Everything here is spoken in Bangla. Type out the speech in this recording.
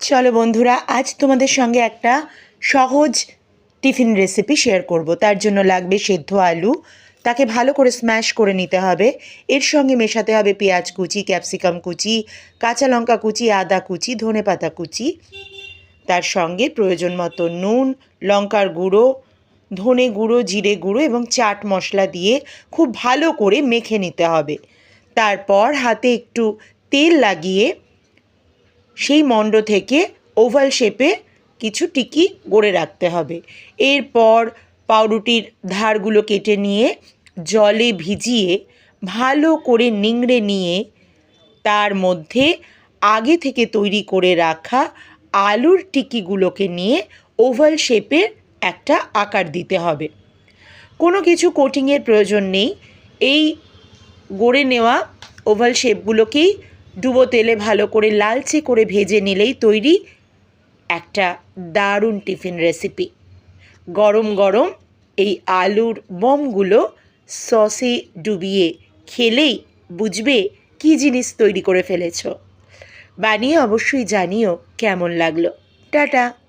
চলো বন্ধুরা, আজ তোমাদের সঙ্গে একটা সহজ টিফিন রেসিপি শেয়ার করব। তার জন্য লাগবে সেদ্ধ আলু। তাকে ভালো করে স্ম্যাশ করে নিতে হবে। এর সঙ্গে মেশাতে হবে পেঁয়াজ কুচি ক্যাপসিকাম কুচি, কাঁচা লঙ্কা কুচি, আদা কুচি, ধনে পাতা কুচি। তার সঙ্গে প্রয়োজন মতো নুন, লঙ্কার গুঁড়ো, ধনে গুঁড়ো, জিরে গুঁড়ো এবং চাট মশলা দিয়ে খুব ভালো করে মেখে নিতে হবে। তারপর হাতে একটু তেল লাগিয়ে সেই মণ্ড থেকে ওভাল শেপে কিছু টিকি গড়ে রাখতে হবে। এরপর পাউরুটির ধারগুলো কেটে নিয়ে জলে ভিজিয়ে ভালো করে নিংড়ে নিয়ে তার মধ্যে আগে থেকে তৈরি করে রাখা আলুর টিকিগুলোকে নিয়ে ওভাল শেপের একটা আকার দিতে হবে। কোনো কিছু কোটিংয়ের প্রয়োজন নেই। এই গড়ে নেওয়া ওভাল শেপগুলোকেই ডুবো তেলে ভালো করে লালচে করে ভেজে নিলেই তৈরি একটা দারুণ টিফিন রেসিপি। গরম গরম এই আলুর বমগুলো সসে ডুবিয়ে খেলেই বুঝবে কী জিনিস তৈরি করে ফেলেছ। বানিয়ে অবশ্যই জানিও কেমন লাগল। টাটা।